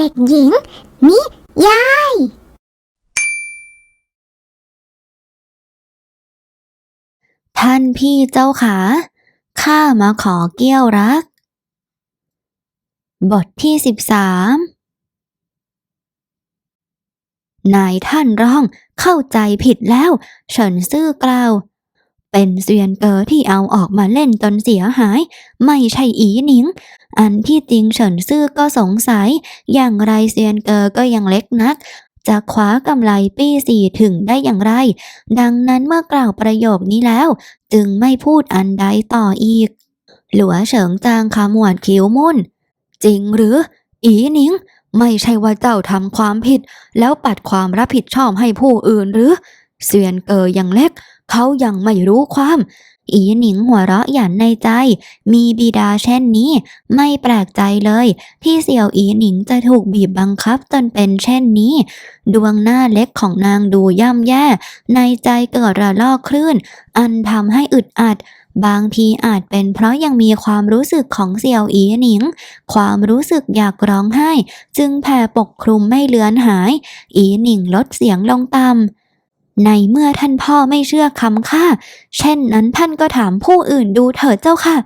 เด็กหญิง นิยาย ท่านพี่เจ้าขา ข้ามาขอเกี้ยวรัก บทที่สิบสามนายท่านร้องเข้าใจผิดแล้ว เฉินซื่อกล่าว เป็นเซียนเกอที่เอาออกมาเล่นจนเสียหาย ไม่ใช่อีหนิง อันที่จริงเฉินซื่อก็สงสัย อย่างไรเซียนเกอก็ยังเล็กนัก จะคว้ากำไรปี้สี่ถึงได้อย่างไร ดังนั้นเมื่อกล่าวประโยคนี้แล้ว จึงไม่พูดอันใดต่ออีก หลัวเฉิงจางขมวดคิ้วมุ่น จริงหรือ อีหนิง ไม่ใช่ว่าเจ้าทำความผิด แล้วปัดความรับผิดชอบให้ผู้อื่นหรือเซียนเกอยังเล็ก เขายังไม่รู้ความ อีหนิงหัวเราะหยันในใจ มีบิดาเช่นนี้ ไม่แปลกใจเลย ที่เสี่ยวอีหนิงจะถูกบีบบังคับจนเป็นเช่นนี้ ดวงหน้าเล็กของนางดูย่ำแย่ ในใจเกิดระลอกคลื่น อันทำให้อึดอัดบางทีอาจเป็นเพราะยังมีความรู้สึกของเสี่ยวอีหนิง ความรู้สึกอยากร้องไห้ จึงแผ่ปกคลุมไม่เลือนหาย อีหนิงลดเสียงลงต่ำ ในเมื่อท่านพ่อไม่เชื่อคำข้า เช่นนั้นท่านก็ถามผู้อื่นดูเถิดเจ้าค่ะ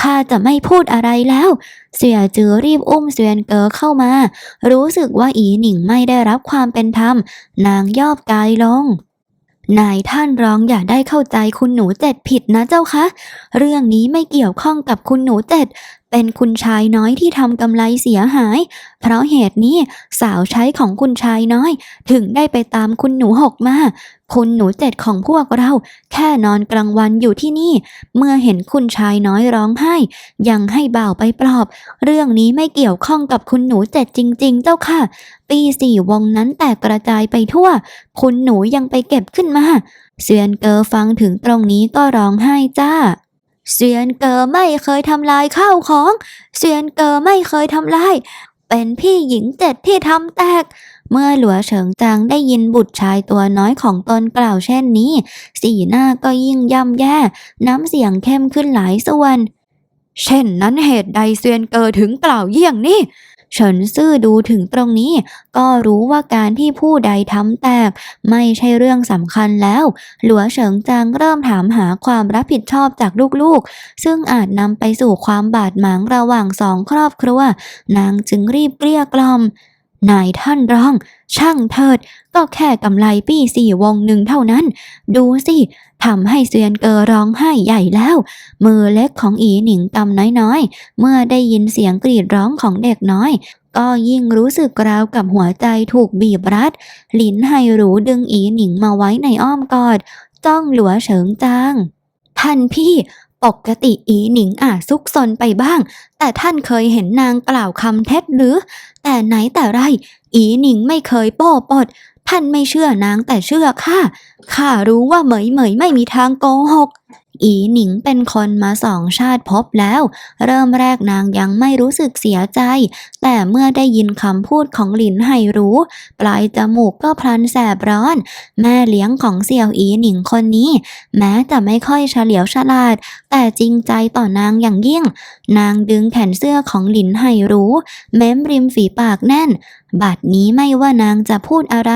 ข้าจะไม่พูดอะไรแล้ว เสียจือรีบอุ้มเสวียนเกอเข้ามา รู้สึกว่าอีหนิงไม่ได้รับความเป็นธรรม นางยอบกายลง นายท่านร้องอย่าได้เข้าใจคุณหนูเจ็ดผิดนะเจ้าคะ เรื่องนี้ไม่เกี่ยวข้องกับคุณหนูเจ็ด เป็นคุณชายน้อยที่ทำกำไรเสียหาย เพราะเหตุนี้สาวใช้ของคุณชายน้อย ถึงได้ไปตามคุณหนูหกมา คุณหนูเจ็ดของพวกเรา แค่นอนกลางวันอยู่ที่นี่ เมื่อเห็นคุณชายน้อยร้องไห้ ยังให้บ่าวไปปลอบ เรื่องนี้ไม่เกี่ยวข้องกับคุณหนูเจ็ดจริง ๆ เจ้าค่ะ ปีสี่วงนั้นแตกกระจายไปทั่ว คุณหนูยังไปเก็บขึ้นมาเซียนเกอฟังถึงตรงนี้ก็ร้องไห้จ้า เซียนเกอไม่เคยทำลายข้าวของ เซียนเกอไม่เคยทำลาย เป็นพี่หญิงเจ็ดที่ทำแตก เมื่อหลัวเฉิงจางได้ยินบุตรชายตัวน้อยของตนกล่าวเช่นนี้ สีหน้าก็ยิ่งย่ำแย่ น้ำเสียงเข้มขึ้นหลายส่วน เช่นนั้นเหตุใดเซียนเกอถึงกล่าวเยี่ยงนี้ เฉินซื่อดูถึงตรงนี้ ก็รู้ว่าการที่ผู้ใดทำแตก ไม่ใช่เรื่องสำคัญแล้ว หลัวเฉิงจางเริ่มถามหาความรับผิดชอบจากลูกๆ ซึ่งอาจนำไปสู่ความบาดหมางระหว่างสองครอบครัว นางจึงรีบเกลี้ยกล่อม นายท่านร้อง ช่างเถิด ก็แค่กำไรปี้สี่วงหนึ่งเท่านั้น ดูสิทำให้เซียนเกอร้องไห้ใหญ่แล้ว มือเล็กของอีหนิงกำน้อยๆ เมื่อได้ยินเสียงกรีดร้องของเด็กน้อย ก็ยิ่งรู้สึกราวกับหัวใจถูกบีบรัดลิ้นไฮหรูดึงอีหนิงมาไว้ในอ้อมกอด จ้องหลัวเฉิงจางท่านพี่ ปกติอีหนิงอาจซุกซนไปบ้าง แต่ท่านเคยเห็นนางกล่าวคำเท็จหรือ แต่ไหนแต่ไร อีหนิงไม่เคยโป้ปด ท่านไม่เชื่อนางแต่เชื่อข้าข้ารู้ว่าเหมยเหมยไม่มีทางโกหก อีหนิงเป็นคนมาสองชาติพบแล้ว เริ่มแรกนางยังไม่รู้สึกเสียใจ แต่เมื่อได้ยินคำพูดของหลินไห่รู้ ปลายจมูกก็พลันแสบร้อน แม่เลี้ยงของเสี่ยวอีหนิงคนนี้ แม้จะไม่ค่อยเฉลียวฉลาด แต่จริงใจต่อนางอย่างยิ่ง นางดึงแขนเสื้อของหลินไห่รู้ เม้มริมฝีปากแน่น บัดนี้ไม่ว่านางจะพูดอะไร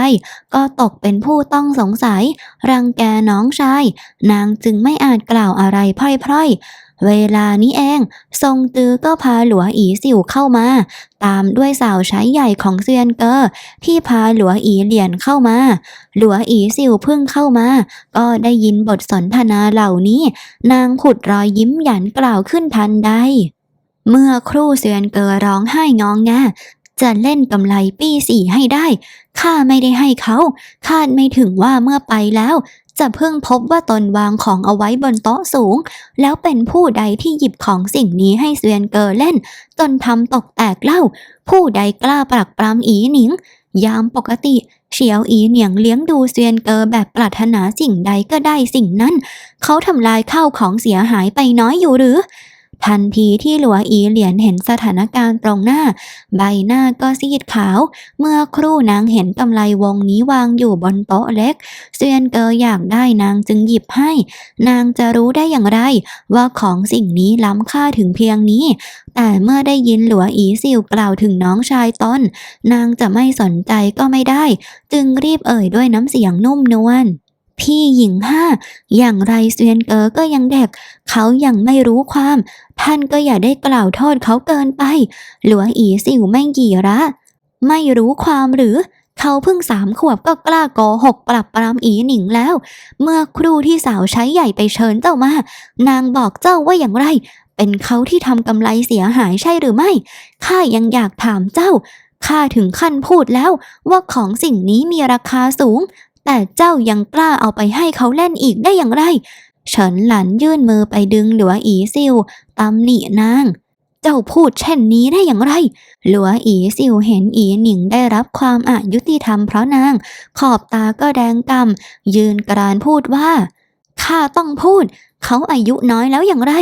ก็ตกเป็นผู้ต้องสงสัย รังแกน้องชาย นางจึงไม่อาจกล่าวอะไรพร่อยๆ เวลานี้เอง ทรงตือก็พาหลัวอีสิวเข้ามา ตามด้วยสาวใช้ใหญ่ของเซียนเกอที่พาหลัวอีเหลียนเข้ามา หลัวอีสิวเพิ่งเข้ามา ก็ได้ยินบทสนทนาเหล่านี้ นางผุดรอยยิ้มหยันกล่าวขึ้นทันใดเมื่อครู่เซียนเกอร้องไห้งองแง จะเล่นกำไรปี้สี่ให้ได้ ข้าไม่ได้ให้เขา คาดไม่ถึงว่าเมื่อไปแล้ว จะเพิ่งพบว่าตนวางของเอาไว้บนโต๊ะสูง แล้วเป็นผู้ใดที่หยิบของสิ่งนี้ให้เซียนเกอเล่น จนทำตกแตกเล่า ผู้ใดกล้าปรักปรำอีหนิง ยามปกติเฉียวอีเหนียงเลี้ยงดูเซียนเกอแบบปรารถนาสิ่งใดก็ได้สิ่งนั้น เขาทำลายข้าวของเสียหายไปน้อยอยู่หรือ ทันทีที่หลัวอีเหลียนเห็นสถานการณ์ตรงหน้า ใบหน้าก็ซีดขาว เมื่อครู่นางเห็นกำไลวงนี้วางอยู่บนโต๊ะเล็ก เซียนเกออยากได้นางจึงหยิบให้ นางจะรู้ได้อย่างไร ว่าของสิ่งนี้ล้ำค่าถึงเพียงนี้ แต่เมื่อได้ยินหลัวอีซิวกล่าวถึงน้องชายตนนางจะไม่สนใจก็ไม่ได้ จึงรีบเอ่ยด้วยน้ำเสียงนุ่มนวล พี่หญิงห้า อย่างไรเซียนเกอก็ยังเด็ก เขายังไม่รู้ความ ท่านก็อย่าได้กล่าวโทษเขาเกินไป หลัวอีสิวไม่กี่ระ ไม่รู้ความหรือ เขาเพิ่งสามขวบก็กล้าโกหกปรับปรามอีหนิงแล้ว เมื่อครูที่สาวใช้ใหญ่ไปเชิญเจ้ามา นางบอกเจ้าว่าอย่างไร เป็นเขาที่ทำกำไรเสียหายใช่หรือไม่ ข้ายังอยากถามเจ้าข้าถึงขั้นพูดแล้วว่าของสิ่งนี้มีราคาสูง แต่เจ้ายังกล้าเอาไปให้เขาเล่นอีกได้อย่างไรเฉินหลันยื่นมือไปดึงหลัวอีซิวตำหนินาง เจ้าพูดเช่นนี้ได้อย่างไร หลัวอีซิวเห็นอีหนิงได้รับความอายุติธรรมเพราะนาง ขอบตาก็แดงกำยืนกรานพูดว่าข้าต้องพูด เขาอายุน้อยแล้วอย่างไร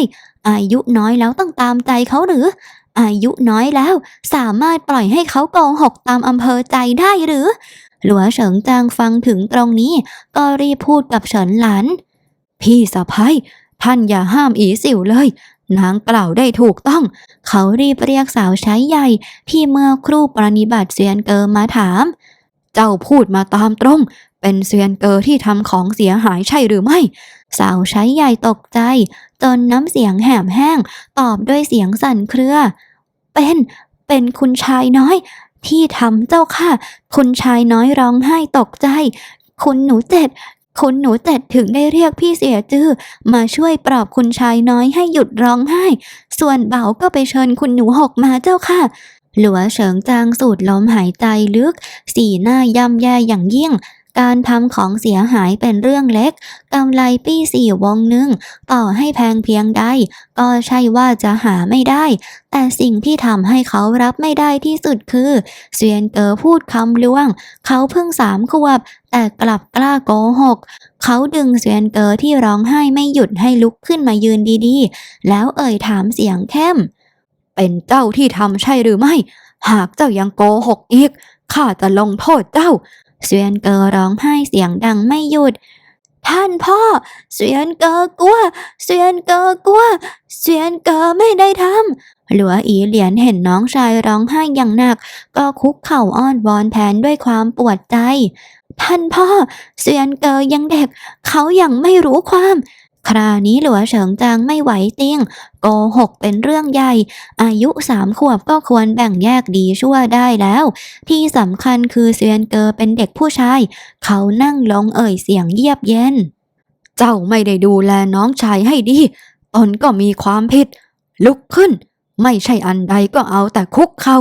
อายุน้อยแล้วต้องตามใจเขาหรือ อายุน้อยแล้วสามารถปล่อยให้เขาโกหกตามอำเภอใจได้หรือ หลัวเฉิงจางฟังถึงตรงนี้ ก็รีบพูดกับเฉินหลันพี่สะพ้ยท่านอย่าห้ามอีสิวเลย นางกล่าวได้ถูกต้อง เขารีบเรียกสาวใช้ใหญ่ ที่เมื่อครู่ปรนิบัติเซียนเกอมาถาม เจ้าพูดมาตามตรง เป็นเซียนเกอที่ทำของเสียหายใช่หรือไม่ สาวใช้ใหญ่ตกใจ จนน้ำเสียงแหบแห้ง ตอบด้วยเสียงสั่นเครือ เป็นเป็นคุณชายน้อย ที่ทำเจ้าค่ะ คุณชายน้อยร้องไห้ตกใจ คุณหนูเจ็ด คุณหนูเจ็ดถึงได้เรียกพี่เสียจื้อมาช่วยปลอบคุณชายน้อยให้หยุดร้องไห้ ส่วนเบาก็ไปเชิญคุณหนูหกมาเจ้าค่ะ หลัวเฉิงจางสูดลมหายใจลึก สีหน้าย่ำแย่อย่างยิ่ง การทำของเสียหายเป็นเรื่องเล็กกำไรปี้สี่วงหนึ่งต่อให้แพงเพียงใด ก็ใช่ว่าจะหาไม่ได้ แต่สิ่งที่ทำให้เขารับไม่ได้ที่สุดคือเซียนเกอพูดคำล่วง เขาเพิ่งสามขวบ แต่กลับกล้าโกหก เขาดึงเซียนเกอที่ร้องไห้ไม่หยุดให้ลุกขึ้นมายืนดีๆ แล้วเอ่ยถามเสียงเข้ม เป็นเจ้าที่ทำใช่หรือไม่ หากเจ้ายังโกหกอีกข้าจะลงโทษเจ้า เซียนเกอร้องไห้เสียงดังไม่หยุด ท่านพ่อ เซียนเกอกลัว เซียนเกอกลัว เซียนเกอไม่ได้ทำหลัวอีเหลียนเห็นน้องชายร้องไห้อย่างหนัก ก็คุกเข่าอ้อนวอนแทนด้วยความปวดใจ ท่านพ่อ เซียนเกอยังเด็ก เขายังไม่รู้ความ คราวนี้หลัวเฉิงจางไม่ไหวติ้งโกหกเป็นเรื่องใหญ่ อายุสามขวบก็ควรแบ่งแยกดีชั่วได้แล้ว ที่สำคัญคือเซียนเกอเป็นเด็กผู้ชาย เขานั่งลงเอ่ยเสียงเยียบเย็น เจ้าไม่ได้ดูแลน้องชายให้ดี ตนก็มีความผิด ลุกขึ้น ไม่ใช่อันใดก็เอาแต่คุกเขา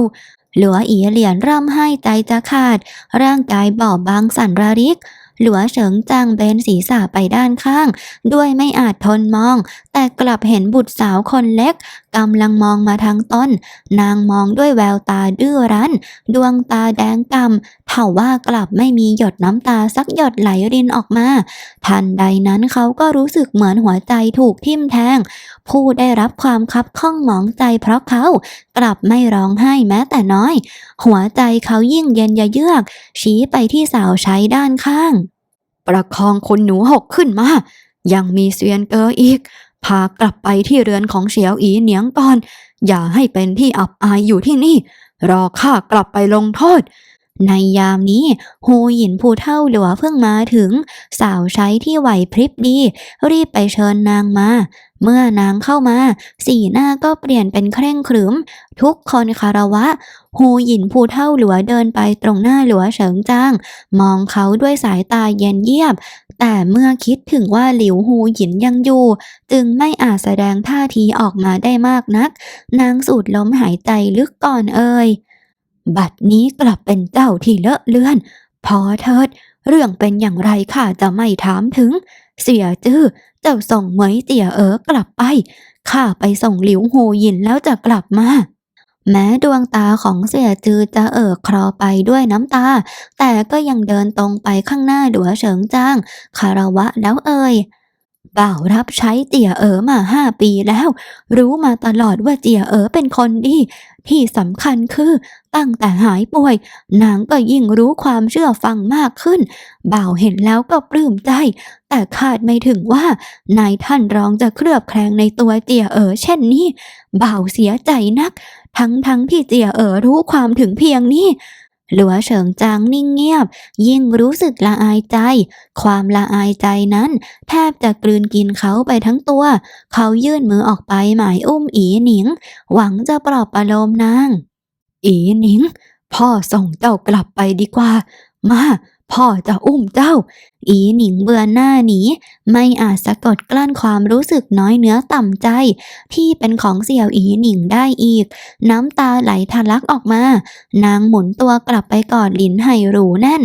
หลัวอีเหลียนร่ำไห้ใจจะขาด ร่างกายบอบบางสั่นระริก หลัวเฉิงจางเบนศีรษะไปด้านข้าง ด้วยไม่อาจทนมอง แต่กลับเห็นบุตรสาวคนเล็กกำลังมองมาทางต้น นางมองด้วยแววตาดื้อรั้น ดวงตาแดงกำเท่าว่ากลับไม่มีหยดน้ำตาสักหยดไหลรินออกมา ทันใดนั้นเขาก็รู้สึกเหมือนหัวใจถูกทิ่มแทง ผู้ได้รับความคับข้องหมองใจเพราะเขากลับไม่ร้องไห้แม้แต่น้อย หัวใจเขายิ่งเย็นยะเยือก ชี้ไปที่สาวใช้ด้านข้าง ประคองคนหนูหกขึ้นมา ยังมีเซียนเกออีก พากลับไปที่เรือนของเฉียวอีเหนียงก่อน อย่าให้เป็นที่อับอายอยู่ที่นี่ รอข้ากลับไปลงโทษ ในยามนี้ฮูหยินผู้เท่าหลัวเพิ่งมาถึง สาวใช้ที่ไหวพริบดี รีบไปเชิญนางมา เมื่อนางเข้ามา สีหน้าก็เปลี่ยนเป็นเคร่งขรึม ทุกคนคารวะฮูหยินผู้เท่าหลัวเดินไปตรงหน้าหลัวเฉิงจาง มองเขาด้วยสายตาเย็นเยียบ แต่เมื่อคิดถึงว่าหลิวฮูหยินยังอยู่ จึงไม่อาจแสดงท่าทีออกมาได้มากนัก นางสูดลมหายใจลึกก่อนเอ่ย บัดนี้กลับเป็นเจ้าที่เลอะเลือน พอเถิด เรื่องเป็นอย่างไรข้าจะไม่ถามถึง เสียจื้อเจ้าส่งเหมยเตี่ยเอ๋อกลับไปข้าไปส่งหลิวหูยินแล้วจะกลับมาแม้ดวงตาของเสียจือจะเอ่อคลอไปด้วยน้ำตา แต่ก็ยังเดินตรงไปข้างหน้าหลัวเฉิงจ้าง คารวะแล้วเอ่ย บ่าวรับใช้เจียเอ๋อมาห้าปีแล้ว รู้มาตลอดว่าเจียเอ๋อเป็นคนดีที่สำคัญคือตั้งแต่หายป่วย นางก็ยิ่งรู้ความเชื่อฟังมากขึ้น บ่าวเห็นแล้วก็ปลื้มใจ แต่คาดไม่ถึงว่านายท่านรองจะเคลือบแคลงในตัวเจียเอ๋อเช่นนี้ บ่าวเสียใจนัก ทั้งทั้งที่เจียเอ๋อรู้ความถึงเพียงนี้ หลัวเฉิงจางนิ่งเงียบ ยิ่งรู้สึกละอายใจ ความละอายใจนั้น แทบจะกลืนกินเขาไปทั้งตัว เขายื่นมือออกไปหมายอุ้มอีหนิง หวังจะปลอบประโลมนาง อีหนิง พ่อส่งเจ้ากลับไปดีกว่า มา พ่อจะอุ้มเจ้า อีหนิงเบือนหน้าหนี ไม่อาจสะกดกลั้นความรู้สึกน้อยเนื้อต่ำใจ ที่เป็นของเสี่ยวอีหนิงได้อีก น้ำตาไหลทะลักออกมา นางหมุนตัวกลับไปกอดหลินไห่หรูแน่น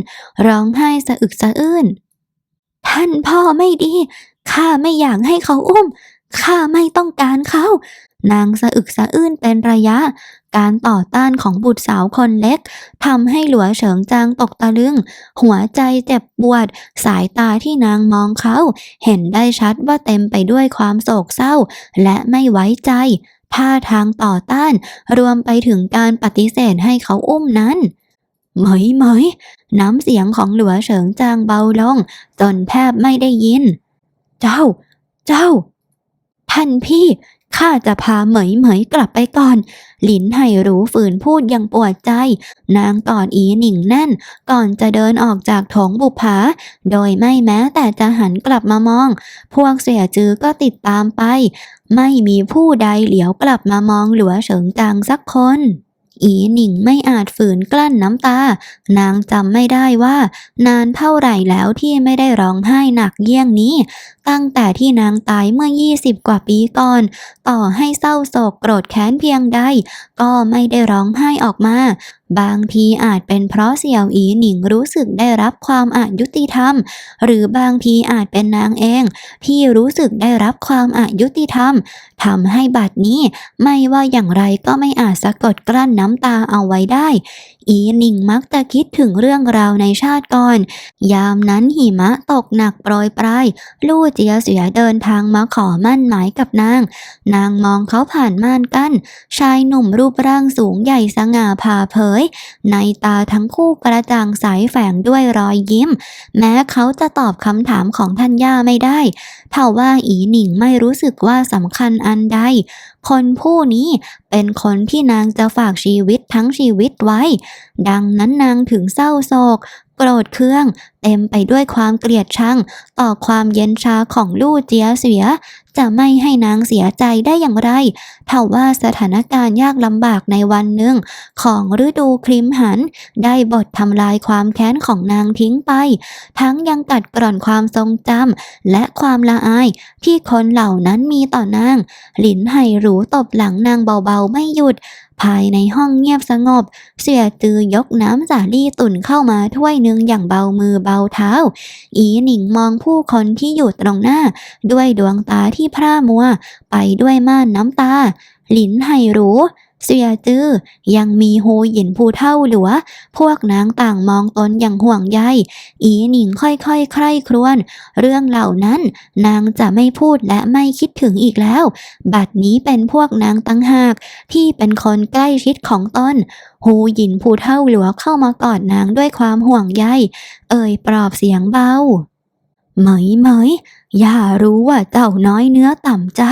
ร้องไห้สะอึกสะอื้น ท่านพ่อไม่ดีข้าไม่อยากให้เขาอุ้มข้าไม่ต้องการเขานางสะอึกสะอื้นเป็นระยะ การต่อต้านของบุตรสาวคนเล็กทำให้หลัวเฉิงจางตกตะลึง หัวใจเจ็บปวด สายตาที่นางมองเขา เห็นได้ชัดว่าเต็มไปด้วยความโศกเศร้า และไม่ไว้ใจท่าทางต่อต้าน รวมไปถึงการปฏิเสธให้เขาอุ้มนั้นเหมยเหมยน้ำเสียงของหลัวเฉิงจางเบาลง จนแทบไม่ได้ยิน เจ้า เจ้า ท่านพี่ ข้าจะพาเหมยเหมยกลับไปก่อน หลินไห่รู้ฝืนพูดอย่างปวดใจ นางกอดอีหนิงแน่น ก่อนจะเดินออกจากโถงบุปผา โดยไม่แม้แต่จะหันกลับมามอง พวกเสียจือก็ติดตามไป ไม่มีผู้ใดเหลียวกลับมามองหลัวเฉิงจางสักคน อีหนิงไม่อาจฝืนกลั้นน้ำตา นางจำไม่ได้ว่า นานเท่าไหร่แล้วที่ไม่ได้ร้องไห้หนักเยี่ยงนี้ ตั้งแต่ที่นางตายเมื่อ 20 กว่าปีก่อน ต่อให้เศร้าโศกโกรธแค้นเพียงใด ก็ไม่ได้ร้องไห้ออกมา บางทีอาจเป็นเพราะเสี่ยวอีหนิงรู้สึกได้รับความอายุติธรรม หรือบางทีอาจเป็นนางเอง ที่รู้สึกได้รับความอายุติธรรมทำให้บัดนี้ไม่ว่าอย่างไรก็ไม่อาจสะกดกลั้นน้ำตาเอาไว้ได้ อีหนิงมักจะคิดถึงเรื่องราวในชาติก่อน ยามนั้นหิมะตกหนักโปรยปลายลู่เจียเสียเดินทางมาขอมั่นหมายกับนาง นางมองเขาผ่านม่านกั้นชายหนุ่มรูปร่างสูงใหญ่สง่าผ่าเผยในตาทั้งคู่กระจ่างใสแฝงด้วยรอยยิ้ม แม้เขาจะตอบคำถามของท่านย่าไม่ได้เท่าว่าอีหนิงไม่รู้สึกว่าสำคัญอันใด คนผู้นี้เป็นคนที่นางจะฝากชีวิตทั้งชีวิตไว้ ดังนั้นนางถึงเศร้าโศกโกรธเคือง เต็มไปด้วยความเกลียดชัง ต่อความเย็นชาของลู่เจียเสีย จะไม่ให้นางเสียใจได้อย่างไรเท่าว่าสถานการณ์ยากลำบากในวันหนึ่ง ของฤดูคริมหัน ได้บททำลายความแค้นของนางทิ้งไป ทั้งยังกัดกร่อนความทรงจำและความละอายที่คนเหล่านั้นมีต่อนาง หลินไห่หรูตบหลังนางเบาๆไม่หยุด ภายในห้องเงียบสงบ เสี่ยตือยกน้ำสาลี่ตุ่นเข้ามาถ้วยหนึ่งอย่างเบามือเบาเท้า อีหนิงมองผู้คนที่อยู่ตรงหน้า ด้วยดวงตาที่พร่ามัว ไปด้วยม่านน้ำตา หลินไห่รู้ เสียจื้อยังมีโฮหยินผู้เท่าหลัว พวกนางต่างมองตนอย่างห่วงใย อีหนิงค่อยๆใคร่ครวญเรื่องเหล่านั้น นางจะไม่พูดและไม่คิดถึงอีกแล้ว บัดนี้เป็นพวกนางตั้งหาก ที่เป็นคนใกล้ชิดของตนฮูหยินผู้เท่าหลัวเข้ามากอดนางด้วยความห่วงใย เอ่ยปลอบเสียงเบา เหมยเหมยอย่ารู้ว่าเจ้าน้อยเนื้อต่ำใจ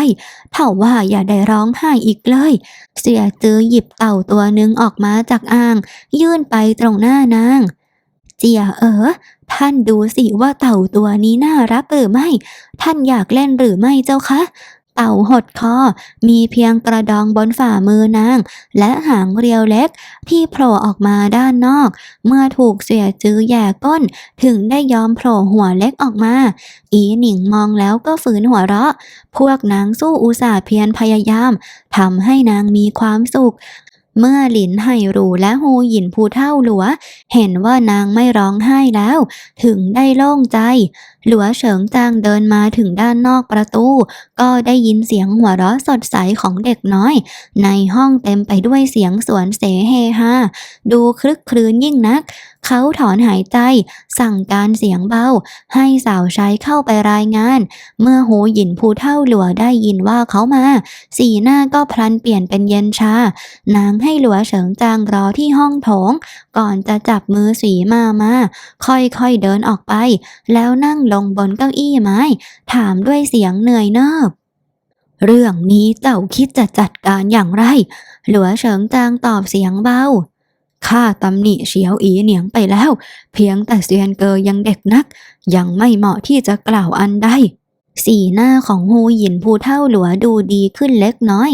เท่าว่าอย่าได้ร้องไห้อีกเลย เสียจือหยิบเต่าตัวหนึ่งออกมาจากอ่าง ยื่นไปตรงหน้านาง เจียเอ๋อท่านดูสิว่าเต่าตัวนี้น่ารักหรือไม่ ท่านอยากเล่นหรือไม่เจ้าคะ เต่าหดคอ มีเพียงกระดองบนฝ่ามือนาง และหางเรียวเล็กที่โผล่ออกมาด้านนอก เมื่อถูกเสียจื้อแย่ก้น ถึงได้ยอมโผล่หัวเล็กออกมา อีหนิงมองแล้วก็ฝืนหัวเราะ พวกนางสู้อุตส่าห์เพียรพยายามทำให้นางมีความสุขเมื่อหลินไห่รูและฮูหยินผู้เท่าหลัว เห็นว่านางไม่ร้องไห้แล้ว ถึงได้โล่งใจหลัวเฉิงจางเดินมาถึงด้านนอกประตู ก็ได้ยินเสียงหัวเราะสดใสของเด็กน้อย ในห้องเต็มไปด้วยเสียงสวนเสเฮฮาดูคลึกครื้นยิ่งนัก เขาถอนหายใจ สั่งการเสียงเบา ให้สาวใช้เข้าไปรายงาน เมื่อหูหยินผู้เท่าหลัวได้ยินว่าเขามา สีหน้าก็พลันเปลี่ยนเป็นเย็นชา นางให้หลัวเฉิงจางรอที่ห้องโถง ก่อนจะจับมือสีมามา ค่อยๆเดินออกไป แล้วนั่งลงบนเก้าอี้ไม้ ถามด้วยเสียงเหนื่อยเนิบเรื่องนี้เจ้าคิดจะจัดการอย่างไร หลัวเฉิงจางตอบเสียงเบา ข้าตำหนิเฉียวอีเหนียงไปแล้ว เพียงแต่เซียนเกอยังเด็กนัก ยังไม่เหมาะที่จะกล่าวอันใด สีหน้าของฮูหยินผู้เท่าหลัวดูดีขึ้นเล็กน้อย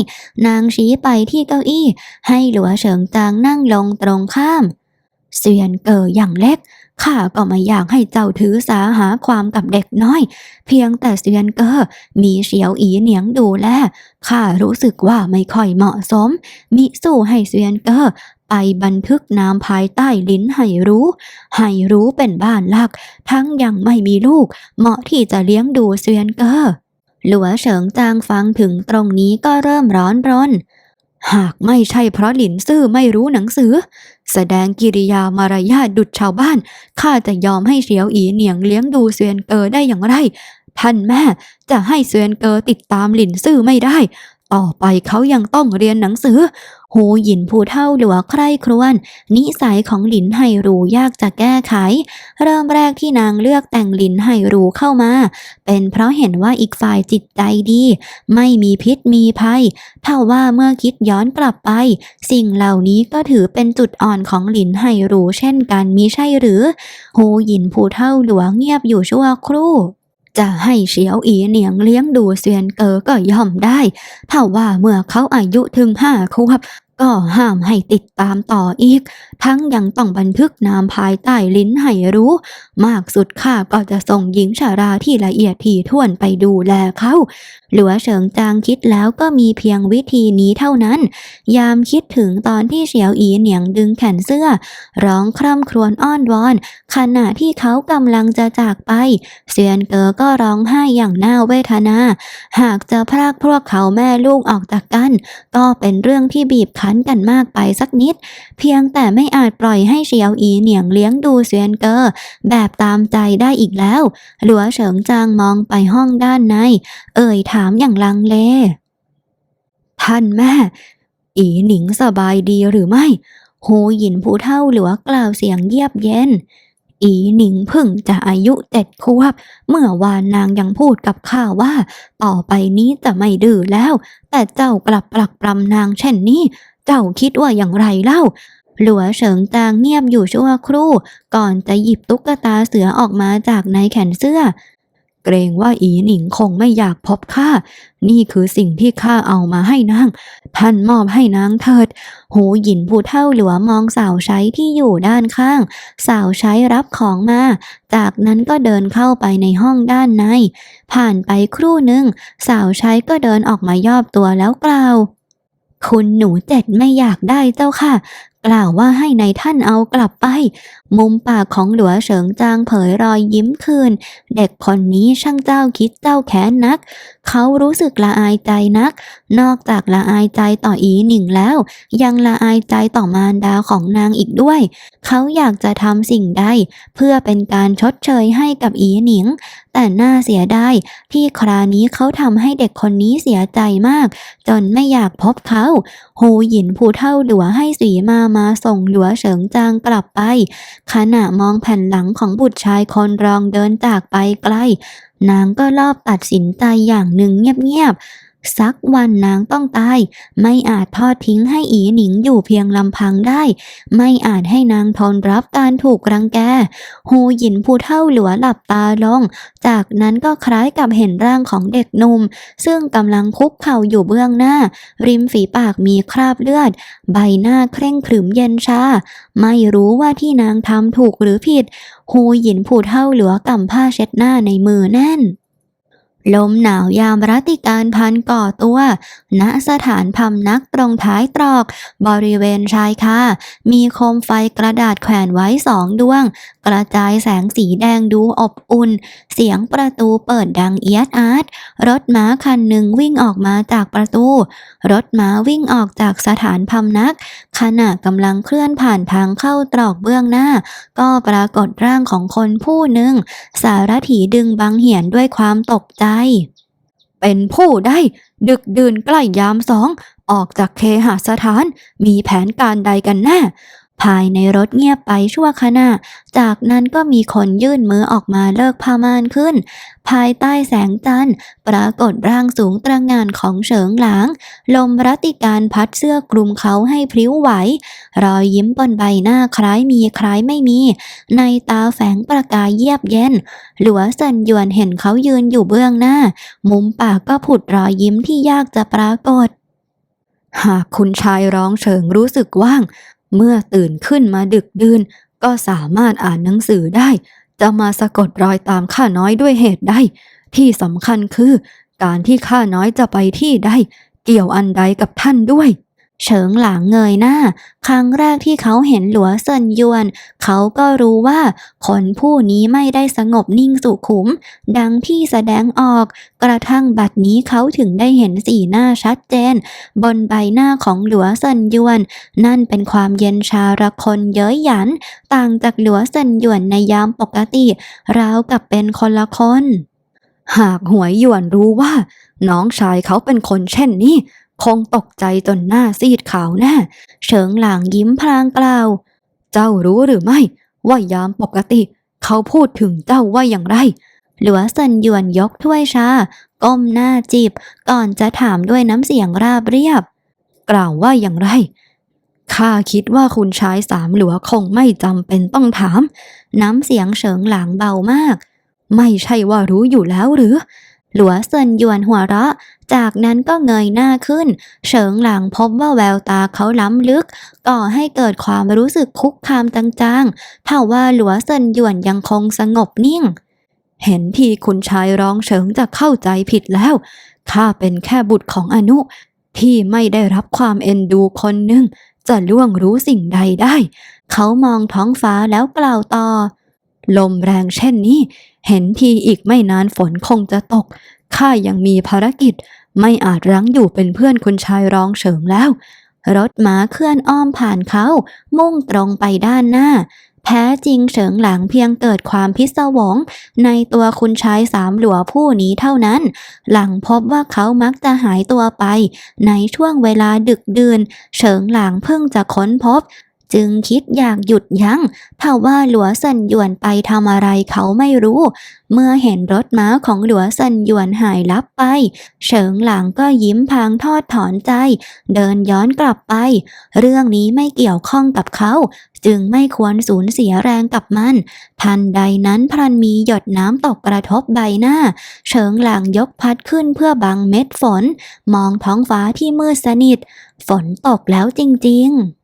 นางชี้ไปที่เก้าอี้ ให้หลัวเฉิงจางนั่งลงตรงข้าม เซียนเกออย่างเล็กข้าก็ไม่อยากให้เจ้าถือสาหาความกับเด็กน้อย เพียงแต่เซียนเกอมีเฉียวอีเหนียงดูแลข้ารู้สึกว่าไม่ค่อยเหมาะสม มิสู้ให้เซียนเกอไปบันทึกนามภายใต้ลิ้นให้รู้ ให้รู้เป็นบ้านลัก ทั้งยังไม่มีลูก เหมาะที่จะเลี้ยงดูเซียนเกอหลัวเฉิงจางฟังถึงตรงนี้ก็เริ่มร้อนรน หากไม่ใช่เพราะหลินซื่อไม่รู้หนังสือ แสดงกิริยามารยาทดุจชาวบ้านข้าจะยอมให้เฉียวอีเหนียงเลี้ยงดูเซียนเกอได้อย่างไร ท่านแม่จะให้เซียนเกอติดตามหลินซื่อไม่ได้ ต่อไปเขายังต้องเรียนหนังสือ หูหยินผู้เท่าหลัวใคร่ครวญนิสัยของหลินไห่รูยากจะแก้ไข เริ่มแรกที่นางเลือกแต่งหลินไห่รูเข้ามา เป็นเพราะเห็นว่าอีกฝ่ายจิตใจดี ไม่มีพิษมีภัยเท่าว่าเมื่อคิดย้อนกลับไป สิ่งเหล่านี้ก็ถือเป็นจุดอ่อนของหลินไห่รูเช่นกันมิใช่หรือ หูหยินผู้เท่าหลวงเงียบอยู่ชั่วครู่ จะให้เฉียวอีเหนียงเลี้ยงดูเซียนเกอก็ย่อมได้ถ้าว่าเมื่อเขาอายุถึงห้าขวบ ก็ห้ามให้ติดตามต่ออีก ทั้งยังต้องบันทึกนามภายใต้ลิ้นให้รู้ มากสุดข้าก็จะส่งหญิงชาราที่ละเอียดถี่ถ้วนไปดูแลเขาหลัวเฉิงจางคิดแล้วก็มีเพียงวิธีนี้เท่านั้น ยามคิดถึงตอนที่เฉียวอีเหนียงดึงแขนเสื้อ ร้องคร่ำครวญอ้อนวอน ขณะที่เขากำลังจะจากไป เซียนเกอก็ร้องไห้อย่างน่าเวทนา หากจะพรากพวกเขาแม่ลูกออกจากกัน ก็เป็นเรื่องที่บีบคั้นขันกันมากไปสักนิด เพียงแต่ไม่อาจปล่อยให้เฉียวอีเหนียงเลี้ยงดูเซียนเกอแบบตามใจได้อีกแล้ว หลัวเฉิงจางมองไปห้องด้านใน เอ่ยถามอย่างลังเล ท่านแม่ อีหนิงสบายดีหรือไม่โฮหยินผู้เท่าหลัวกล่าวเสียงเยียบเย็นอีหนิงพิ่งจะอายุเจ็ดขวบ เมื่อวานนางยังพูดกับข้าว่า ต่อไปนี้จะไม่ดื้อแล้ว แต่เจ้ากลับปลักปรำนางเช่นนี้ เจ้าคิดว่าอย่างไรเล่า หลัวเฉิงจางเงียบอยู่ชั่วครู่ ก่อนจะหยิบตุ๊กตาเสือออกมาจากในแขนเสื้อ เกรงว่าอีหนิงคงไม่อยากพบข้า นี่คือสิ่งที่ข้าเอามาให้นาง ท่านมอบให้นางเถิด หูหยินผู้เท่าหลัวมองสาวใช้ที่อยู่ด้านข้าง สาวใช้รับของมา จากนั้นก็เดินเข้าไปในห้องด้านใน ผ่านไปครู่หนึ่ง สาวใช้ก็เดินออกมายอบตัวแล้วกล่าว คุณหนูเจ็ดไม่อยากได้เจ้าค่ะ กล่าวว่าให้ในายท่านเอากลับไป มุมปากของหลัวเฉิงจางเผยรอยยิ้มคืน เด็กคนนี้ช่างเจ้าคิดเจ้าแค้นนัก เขารู้สึกละอายใจนัก นอกจากละอายใจต่ออีหนิงแล้ว ยังละอายใจต่อมารดาของนางอีกด้วย เขาอยากจะทำสิ่งใด เพื่อเป็นการชดเชยให้กับอีหนิง แต่น่าเสียดายที่ครานี้เขาทำให้เด็กคนนี้เสียใจมาก จนไม่อยากพบเขาหูหยินผู้เท่าหลัวให้สีมามาส่งหลัวเฉิงจางกลับไปขณะมองแผ่นหลังของบุตรชายคนรองเดินจากไปไกล นางก็รอบตัดสินใจอย่างหนึ่งเงียบๆ สักวันนางต้องตาย ไม่อาจทอดทิ้งให้อีหนิงอยู่เพียงลำพังได้ ไม่อาจให้นางทนรับการถูกรังแก หูหยินผู้เท่าหลัวหลับตาลง จากนั้นก็คล้ายกับเห็นร่างของเด็กหนุ่ม ซึ่งกำลังคุกเข่าอยู่เบื้องหน้า ริมฝีปากมีคราบเลือด ใบหน้าเคร่งขรึมเย็นชา ไม่รู้ว่าที่นางทำถูกหรือผิด หูหยินผู้เท่าเหลือกำผ้าเช็ดหน้าในมือแน่น ลมหนาวยามรัติการพันก่อตัว ณสถานพำนักตรงท้ายตรอก บริเวณชายคามีโคมไฟกระดาษแขวนไว้สองดวง กระจายแสงสีแดงดูอบอุ่น เสียงประตูเปิดดังเอียดอาร์ตรถม้าคันหนึ่งวิ่งออกมาจากประตู รถม้าวิ่งออกจากสถานพำนัก ขณะกำลังเคลื่อนผ่านทางเข้าตรอกเบื้องหน้า ก็ปรากฏร่างของคนผู้หนึ่ง สารถีดึงบังเหียนด้วยความตกใจ เป็นผู้ได้ดึกดื่นใกล้ยามสองออกจากเคหสถานมีแผนการใดกันแน่ ภายในรถเงียบไปชั่วขณะ จากนั้นก็มีคนยื่นมือออกมาเลิกผ้าม่านขึ้น ภายใต้แสงจันทร์ ปรากฏร่างสูงตระงานของเฉิงหลาง ลมรัติการพัดเสื้อกลุ่มเขาให้พลิ้วไหว รอยยิ้มบนใบหน้าคล้ายมีคล้ายไม่มี ในตาแฝงประกายเยียบเย็น หลัวสันหยวนเห็นเขายืนอยู่เบื้องหน้า มุมปากก็ผุดรอยยิ้มที่ยากจะปรากฏหากคุณชายร้องเฉิงรู้สึกว่าง เมื่อตื่นขึ้นมาดึกดื่นก็สามารถอ่านหนังสือได้ จะมาสะกดรอยตามข้าน้อยด้วยเหตุใดที่สำคัญคือ การที่ข้าน้อยจะไปที่ใดเกี่ยวอันใดกับท่านด้วย เฉิงหลางเงยหน้า ครั้งแรกที่เขาเห็นหลัวเซินยวน เขาก็รู้ว่าคนผู้นี้ไม่ได้สงบนิ่งสุขุม ดังที่แสดงออก กระทั่งบัดนี้เขาถึงได้เห็นสีหน้าชัดเจน บนใบหน้าของหลัวเซินยวน นั่นเป็นความเย็นชาระคนเย้ยหยัน ต่างจากหลัวเซินยวนในยามปกติราวกับเป็นคนละคน หากหวยหยวนรู้ว่า น้องชายเขาเป็นคนเช่นนี้ คงตกใจจนหน้าซีดขาวแน่เฉิงหลางยิ้มพลางกล่าว เจ้ารู้หรือไม่ ว่ายามปกติ เขาพูดถึงเจ้าว่าอย่างไร หลัวเซินหยวนยกถ้วยชาก้มหน้าจีบ ก่อนจะถามด้วยน้ำเสียงราบเรียบ กล่าวว่าอย่างไรข้าคิดว่าคุณชายสามหลัวคงไม่จำเป็นต้องถาม น้ำเสียงเฉิงหลางเบามาก ไม่ใช่ว่ารู้อยู่แล้วหรือ หลัวเซินหยวนหัวเราะ จากนั้นก็เงยหน้าขึ้น เฉิงหลางพบว่าแววตาเขาล้ำลึก ก่อให้เกิดความรู้สึกคุกคามจางๆถ้าว่าหลัวเซินหยวนยังคงสงบนิ่ง เห็นทีคุณชายร้องเฉิงจะเข้าใจผิดแล้วข้าเป็นแค่บุตรของอนุ ที่ไม่ได้รับความเอ็นดูคนหนึ่งจะล่วงรู้สิ่งใดได้ เขามองท้องฟ้าแล้วกล่าวต่อ ลมแรงเช่นนี้ เห็นทีอีกไม่นานฝนคงจะตก ข้ายังมีภารกิจ ไม่อาจรั้งอยู่เป็นเพื่อนคุณชายร้องเฉิงแล้ว รถม้าเคลื่อนอ้อมผ่านเขา มุ่งตรงไปด้านหน้า แท้จริงเฉิงหลังเพียงเกิดความพิศวง ในตัวคุณชายสามหลัวผู้นี้เท่านั้น หลังพบว่าเขามักจะหายตัวไป ในช่วงเวลาดึกดื่น เฉิงหลางเพิ่งจะค้นพบ จึงคิดอยากหยุดยัง้งถ้าว่าหลัวสันหยวนไปทำอะไรเขาไม่รู้ เมื่อเห็นรถม้าของหลัวสันหยวนหายลับไป เฉิงหลางก็ยิ้มพางทอดถอนใจ เดินย้อนกลับไป เรื่องนี้ไม่เกี่ยวข้องกับเขา จึงไม่ควรสูญเสียแรงกับมัน ทันใดนั้นพลันมีหยดน้ำตกกระทบใบหน้า เฉิงหลางยกพัดขึ้นเพื่อบังเม็ดฝน มองท้องฟ้าที่มืดสนิท ฝนตกแล้วจริง ๆ